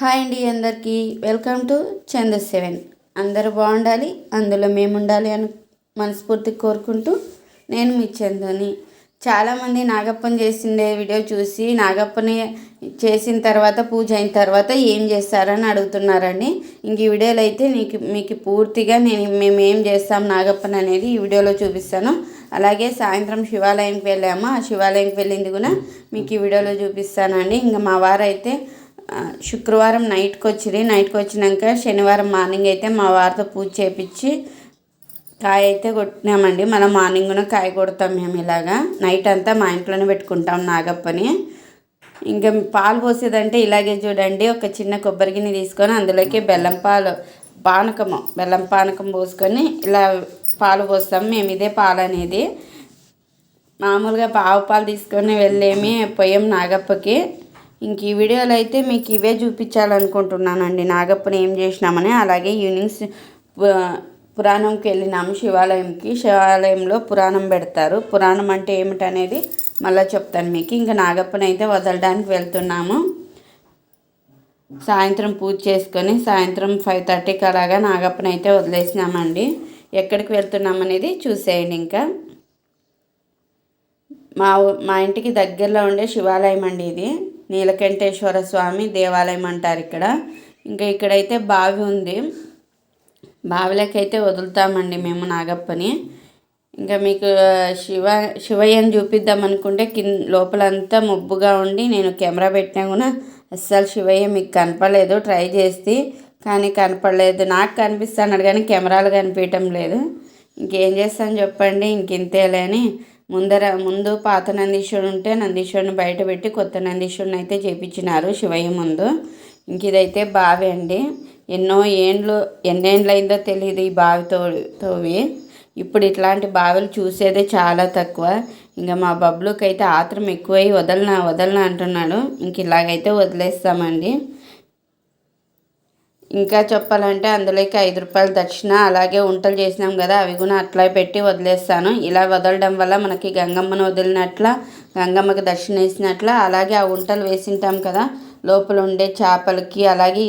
Hi అండి అందరికీ. Welcome to Chandu seven. అందరూ బాగుండాలి అందులో మేము ఉండాలి అని మనస్ఫూర్తి కోరుకుంటూ నేను మీ చందుని. చాలామంది నాగప్పని చేసిండే వీడియో చూసి నాగప్పని చేసిన తర్వాత పూజ అయిన తర్వాత ఏం చేస్తారని అడుగుతున్నారండి. ఇంక ఈ వీడియోలో అయితే నీకు మీకు పూర్తిగా నేను మేము ఏం చేస్తాం నాగప్పని అనేది ఈ వీడియోలో చూపిస్తాను. అలాగే సాయంత్రం శివాలయంకి వెళ్ళాము. ఆ శివాలయంకి వెళ్ళింది కూడా మీకు ఈ వీడియోలో చూపిస్తానండి. ఇంకా మా వారైతే శుక్రవారం నైట్కి వచ్చింది నైట్కి వచ్చినాక శనివారం మార్నింగ్ అయితే మా వారితో పూజ చేపించి కాయ అయితే కొట్టినామండి. మనం మార్నింగ్ కూడా కాయ కొడతాం మేము ఇలాగా. నైట్ అంతా మా ఇంట్లోనే పెట్టుకుంటాం నాగప్పని. ఇంకా పాలు పోసేదంటే ఇలాగే చూడండి. ఒక చిన్న కొబ్బరి గిన్నె తీసుకొని అందులోకి బెల్లం పాలు పానకము బెల్లం పానకం పోసుకొని ఇలా పాలు పోస్తాం. మేము ఇదే పాలు అనేది. మామూలుగా పావు పాలు తీసుకొని వెళ్ళేమి పోయాం నాగప్పకి. ఇంక ఈ వీడియోలో అయితే మీకు ఇవే చూపించాలనుకుంటున్నానండి. నాగప్పని ఏం చేసినామని అలాగే ఈవినింగ్స్ పు- పురాణంకి వెళ్ళినాము. శివాలయంకి శివాలయంలో పురాణం పెడతారు. పురాణం అంటే ఏమిటనేది మళ్ళీ చెప్తాను మీకు. ఇంకా నాగప్పని అయితే వదలడానికి వెళ్తున్నాము. సాయంత్రం పూజ చేసుకొని సాయంత్రం ఫైవ్ థర్టీకి అలాగా నాగప్పని అయితే వదిలేసినామండి. ఎక్కడికి వెళ్తున్నాం అనేది చూసేయండి ఇంకా. మా మా ఇంటికి దగ్గరలో ఉండే శివాలయం అండి ఇది. నీలకంఠేశ్వర స్వామి దేవాలయం అంటారు ఇక్కడ. ఇంకా ఇక్కడైతే బావి ఉంది. బావిలోకైతే వదులుతామండి మేము నాగప్పని. ఇంకా మీకు శివ శివయ్యని చూపిద్దాం అనుకుంటే కింద లోపలంతా ముబ్బుగా ఉండి నేను కెమెరా పెట్టినా కూడా అస్సలు శివయ్య మీకు కనపడలేదు. ట్రై చేస్తే కానీ కనపడలేదు. నాకు కనిపిస్తున్నాడు కానీ కెమెరాలు కనిపించటం లేదు. ఇంకేం చేస్తాను చెప్పండి ఇంకింతేలే అని ముందర ముందు పాత నందీశ్వరుడు ఉంటే నందీశ్వరుని బయట పెట్టి కొత్త నందీశ్వరుని అయితే చేపించినారు శివయ్య ముందు. ఇంక ఇదైతే బావి అండి. ఎన్నో ఏండ్లు ఎన్నేండ్లు అయిందో తెలియదు ఈ బావితో తోవి. ఇప్పుడు ఇట్లాంటి బావిలు చూసేదే చాలా తక్కువ. ఇంకా మా బబ్లుకి అయితే ఆత్రం ఎక్కువై వదలనా వదలనా అంటున్నాడు. ఇంక ఇలాగైతే వదిలేస్తామండి. ఇంకా చెప్పాలంటే అందులోకి ఐదు రూపాయలు దక్షిణ అలాగే వంటలు చేసినాం కదా అవి కూడా అట్లా పెట్టి వదిలేస్తాను. ఇలా వదలడం వల్ల మనకి గంగమ్మను వదిలినట్ల గంగమ్మకి దక్షిణ వేసినట్ల అలాగే ఆ వంటలు వేసింటాం కదా లోపల ఉండే చేపలకి అలాగే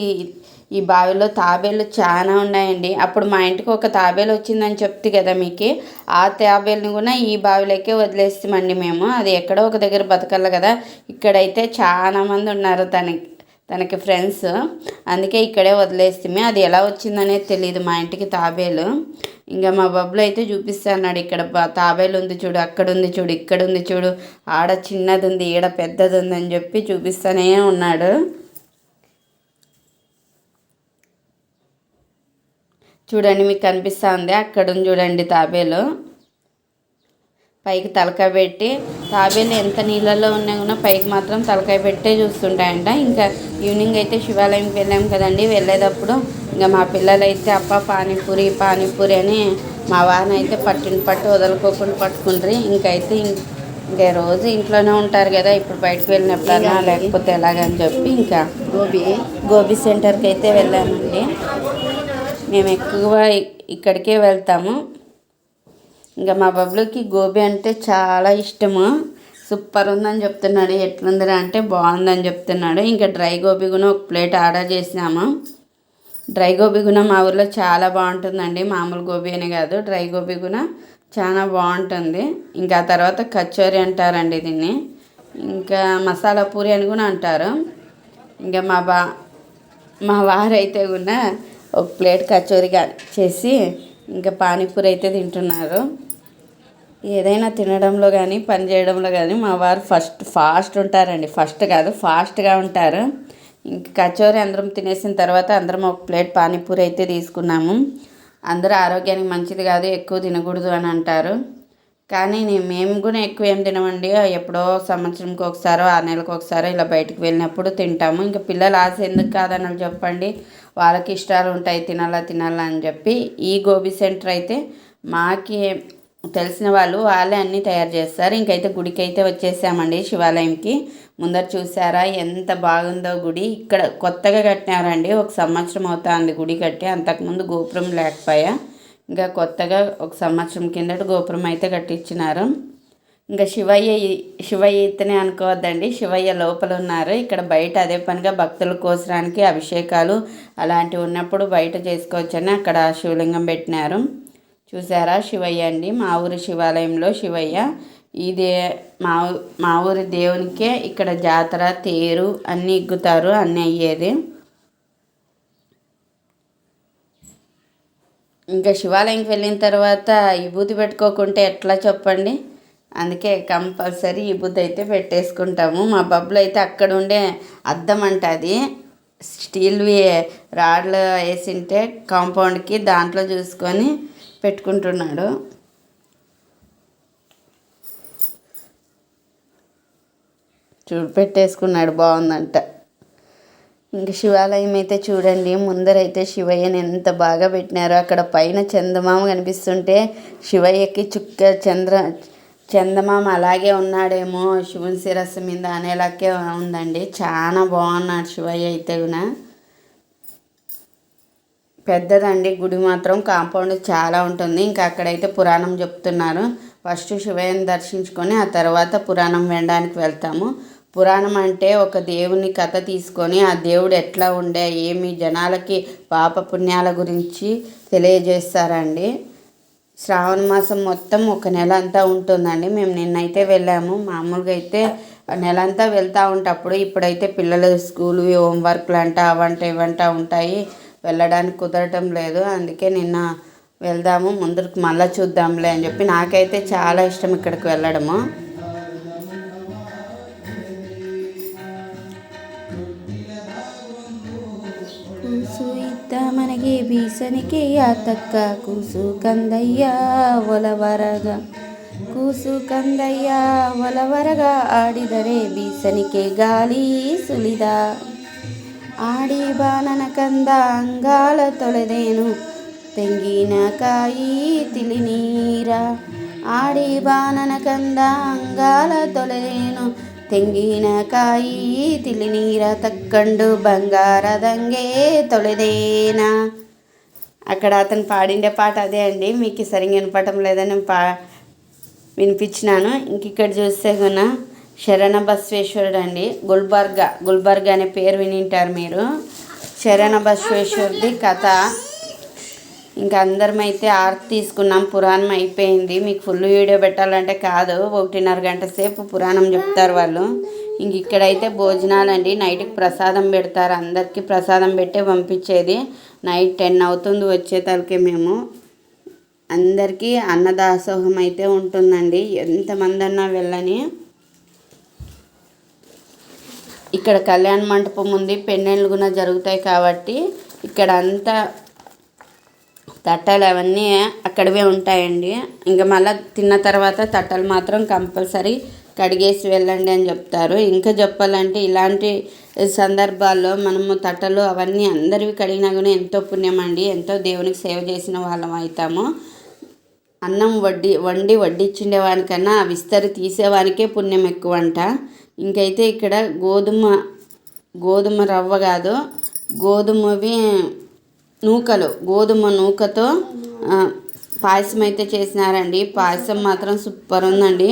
ఈ- బావిలో తాబేలు చాలా ఉన్నాయండి. అప్పుడు మా ఇంటికి ఒక తాబేలు వచ్చిందని చెప్తే కదా మీకు. ఆ తాబేలుని కూడా ఈ బావిలోకే వదిలేస్తామండి మేము. అది ఎక్కడో ఒక దగ్గర బతకాలి కదా. ఇక్కడైతే చాలా మంది ఉన్నారు తనకి. తనకి ఫ్రెండ్స్ అందుకే ఇక్కడే వదిలేస్తే అది ఎలా వచ్చిందనేది తెలియదు మా ఇంటికి తాబేలు. ఇంకా మా బబ్బులు అయితే చూపిస్తాన్నాడు ఇక్కడ తాబేలు ఉంది చూడు అక్కడ ఉంది చూడు ఇక్కడ ఉంది చూడు ఆడ చిన్నది ఉంది ఈడ పెద్దది ఉంది అని చెప్పి చూపిస్తానే ఉన్నాడు. చూడండి మీకు కనిపిస్తూ ఉంది. అక్కడ ఉంది చూడండి తాబేలు. పైకి తలకాయ పెట్టి తాబేలు ఎంత నీళ్ళల్లో ఉన్నా కూడా పైకి మాత్రం తలకాయ పెట్టే చూస్తుంటాయంట. ఇంకా ఈవినింగ్ అయితే శివాలయంకి వెళ్ళాం కదండి వెళ్ళేటప్పుడు ఇంకా మా పిల్లలు అయితే అప్ప పానీపూరి పానీపూరి అని మా వారిని అయితే పట్టిన పట్టు వదలుకోకుండా పట్టుకుంటారు ఇంకైతే ఇంకా రోజు ఇంట్లోనే ఉంటారు కదా ఇప్పుడు బయటకు వెళ్ళినప్పుడన్నా లేకపోతే ఎలాగని చెప్పి ఇంకా గోబీ. గోబీ సెంటర్కి అయితే వెళ్ళామండి. మేము ఎక్కువ ఇక్కడికే వెళ్తాము. ఇంకా మా బబ్లుకి గోబీ అంటే చాలా ఇష్టము. సూపర్ ఉందని చెప్తున్నాడు. ఎట్లుందిరా అంటే బాగుందని చెప్తున్నాడు. ఇంకా డ్రై గోబీ కూడా ఒక ప్లేట్ ఆర్డర్ చేసినాము. డ్రై గోబీ కూడా మా ఊర్లో చాలా బాగుంటుందండి. మామూలు గోబీ అని కాదు. డ్రై గోబీ కూడా చాలా బాగుంటుంది. ఇంకా తర్వాత కచోరీ అంటారండి దీన్ని. ఇంకా మసాలా పూరి అని కూడా అంటారు. ఇంకా మా బా మా వారైతే కూడా ఒక ప్లేట్ కచోరీ చేసి ఇంకా పానీపూరి అయితే తింటున్నారు. ఏదైనా తినడంలో కానీ పని చేయడంలో కానీ మా వారు ఫస్ట్ ఫాస్ట్ ఉంటారండి. ఫస్ట్ కాదు ఫాస్ట్గా ఉంటారు. ఇంక కచోరీ అందరం తినేసిన తర్వాత అందరం ఒక ప్లేట్ పానీపూరి అయితే తీసుకున్నాము. అందరూ ఆరోగ్యానికి మంచిది కాదు ఎక్కువ తినకూడదు అని అంటారు. కానీ నేను మేము కూడా ఎక్కువ ఏం తినమండి. ఎప్పుడో సంవత్సరంకి ఒకసారో ఆరు నెలలకు ఒకసారో ఇలా బయటకు వెళ్ళినప్పుడు తింటాము. ఇంకా పిల్లలు ఆశ ఎందుకు కాదని చెప్పండి. వాళ్ళకి ఇష్టాలు ఉంటాయి తినాలా తినాలా అని చెప్పి ఈ గోబీ సెంటర్ అయితే మాకి తెలిసిన వాళ్ళు వాళ్ళే అన్నీ తయారు చేస్తారు. ఇంకైతే గుడికి అయితే వచ్చేసామండి శివాలయంకి. ముందర చూసారా ఎంత బాగుందో గుడి. ఇక్కడ కొత్తగా కట్టినారండి. ఒక సంవత్సరం అవుతుంది గుడి కట్టి. అంతకుముందు గోపురం లేకపోయా. ఇంకా కొత్తగా ఒక సంవత్సరం కిందట గోపురం అయితే కట్టించినారు. ఇంకా శివయ్య శివయ్య ఇతనే అనుకోవద్దండి. శివయ్య లోపల ఉన్నారు. ఇక్కడ బయట అదే పనిగా భక్తుల కోసరానికి అభిషేకాలు అలాంటివి ఉన్నప్పుడు బయట చేసుకోవచ్చని అక్కడ శివలింగం పెట్టినారు. చూసారా శివయ్య అండి? మా ఊరి శివాలయంలో శివయ్య. ఇదే మా మా ఊరి దేవునికే ఇక్కడ జాతర తేరు అన్నీ ఇగ్గుతారు అన్నీ అయ్యేది. ఇంకా శివాలయంకి వెళ్ళిన తర్వాత విభూతి పెట్టుకోకుంటే ఎట్లా చెప్పండి? అందుకే కంపల్సరీ విభూతి అయితే పెట్టేసుకుంటాము. మా బబ్బులు అయితే అక్కడ ఉండే అద్దం అంట అది. స్టీల్వి రాడ్లు వేసింటే కాంపౌండ్కి దాంట్లో చూసుకొని పెట్టుకుంటున్నాడు. చూడు పెట్టేసుకున్నాడు బాగుందంట. ఇంక శివాలయం అయితే చూడండి ముందరైతే శివయ్యని ఎంత బాగా పెట్టినారో అక్కడ పైన చందమామ కనిపిస్తుంటే శివయ్యకి చుక్క చంద్ర చందమామ అలాగే ఉన్నాడేమో శివుని శిరస్సు మీద అనేలాగే ఉందండి. చాలా బాగున్నాడు శివయ్య అయితే కూడా. పెద్దదండి. గుడి మాత్రం కాంపౌండ్ చాలా ఉంటుంది. ఇంకా అక్కడైతే పురాణం చెప్తున్నారు. ఫస్ట్ శివయ్యని దర్శించుకొని ఆ తర్వాత పురాణం వినడానికి వెళ్తాము. పురాణం అంటే ఒక దేవుని కథ తీసుకొని ఆ దేవుడు ఎట్లా ఉండే ఏమి జనాలకి పాప పుణ్యాల గురించి తెలియజేస్తారండి. శ్రావణ మాసం మొత్తం ఒక నెల అంతా ఉంటుందండి. మేము నిన్నైతే వెళ్ళాము. మామూలుగా అయితే నెల అంతా వెళ్తూ ఉంటప్పుడు ఇప్పుడైతే పిల్లల స్కూల్ హోంవర్క్లు అంట అవంట ఇవంట ఉంటాయి. వెళ్ళడానికి కుదరటం లేదు. అందుకే నిన్న వెళ్దాము ముందరికి మళ్ళీ చూద్దాంలే అని చెప్పి నాకైతే చాలా ఇష్టం ఇక్కడికి వెళ్ళడము. మనకి బీసనికి అతక్క. కూసు కందయ్యా ఒలవరగా కూసు కందయ్యా ఒలవరగా ఆడిదరే బీసనికి గాలి సులిదా. ಆಡಿ ಬಾನನ ಕಂದ ಅಂಗಾಲ ತೊಳೆದೇನು ತೆಂಗಿನಕಾಯಿ ತಿಳಿ ನೀರ ಆಡಿ ಬಾನನ ಕಂದ ಅಂಗಾಲ ತೊಳೆದೇನು ತೆಂಗಿನಕಾಯಿ ತಿಳಿ ನೀರ ತಕ್ಕಂಡು బంగారదంగే తొలిదేనా అక్కడ అతను పాడిండే పాట అదే అండి మీకు సరిగ్గా వినపడటం లేదని పా వినిపించినాను ఇంక ఇక్కడ చూస్తే కన్నా శరణ బస్వేశ్వరుడు అండి గుల్బర్గా గుల్బర్గా అనే పేరు వినింటారు మీరు. శరణ బస్వేశ్వరుడి కథ. ఇంకా అందరం అయితే ఆర్తి తీసుకున్నాం. పురాణం అయిపోయింది. మీకు ఫుల్ వీడియో పెట్టాలంటే కాదు. ఒకటిన్నర గంట సేపు పురాణం చెప్తారు వాళ్ళు. ఇంక ఇక్కడైతే భోజనాలు అండి నైట్కి ప్రసాదం పెడతారు. అందరికీ ప్రసాదం పెట్టే పంపించేది. నైట్ టెన్ అవుతుంది వచ్చే తలకే మేము. అందరికీ అన్నదాసోహం అయితే ఉంటుందండి. ఎంతమంది అన్నా వెళ్ళని. ఇక్కడ కళ్యాణ మంటపం ఉంది పెన్నెళ్ళు కూడా జరుగుతాయి కాబట్టి ఇక్కడ అంతా తట్టలు అవన్నీ అక్కడవే ఉంటాయండి. ఇంకా మళ్ళీ తిన్న తర్వాత తట్టలు మాత్రం కంపల్సరీ కడిగేసి వెళ్ళండి అని చెప్తారు. ఇంకా చెప్పాలంటే ఇలాంటి సందర్భాల్లో మనము తట్టలు అవన్నీ అందరివి కడిగినా కూడా ఎంతో పుణ్యం అండి ఎంతో దేవునికి సేవ చేసిన వాళ్ళం అవుతాము అన్నం వడ్డీ వండి వడ్డించిండే వానికన్నా ఆ విస్తరి తీసేవానికే పుణ్యం ఎక్కువ అంట ఇంకైతే ఇక్కడ గోధుమ గోధుమ రవ్వ కాదు గోధుమవి నూకలు. గోధుమ నూకతో పాయసం అయితే చేసినారండి. పాయసం మాత్రం సూపర్ ఉందండి.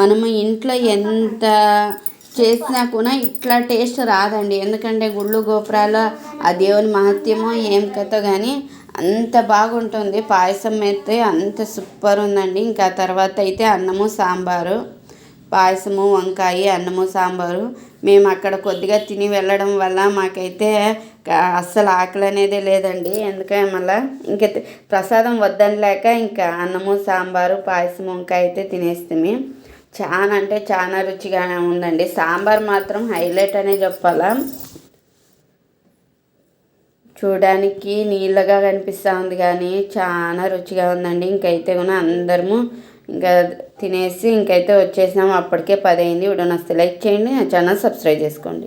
మనము ఇంట్లో ఎంత చేసినా కూడా ఇట్లా టేస్ట్ రాదండి. ఎందుకంటే గుళ్ళు గోపురాలు ఆ దేవుని మహత్యమో ఏం కథ కానీ అంత బాగుంటుంది. పాయసం అయితే అంత సూపర్ ఉందండి. ఇంకా తర్వాత అయితే అన్నము సాంబారు. పాయసము వంకాయ అన్నము సాంబారు మేము అక్కడ కొద్దిగా తిని వెళ్ళడం వల్ల మాకైతే అస్సలు ఆకలి అనేదే లేదండి. ఎందుకంటే మళ్ళీ ఇంక ప్రసాదం వద్దని లేక ఇంకా అన్నము సాంబారు పాయసం వంకాయ అయితే తినేస్తాము చాలా అంటే చాలా రుచిగా ఉందండి. సాంబార్ మాత్రం హైలైట్ అనే చెప్పాలా? చూడడానికి నీళ్ళగా కనిపిస్తూ ఉంది కానీ చాలా రుచిగా ఉందండి. ఇంకైతే కూడా అందరము ఇంకా తినేసి ఇంకైతే వచ్చేసినాము. అప్పటికే పది అయింది. వీడియో నస్తే లైక్ చేయండి. ఛానల్ సబ్స్క్రైబ్ చేసుకోండి.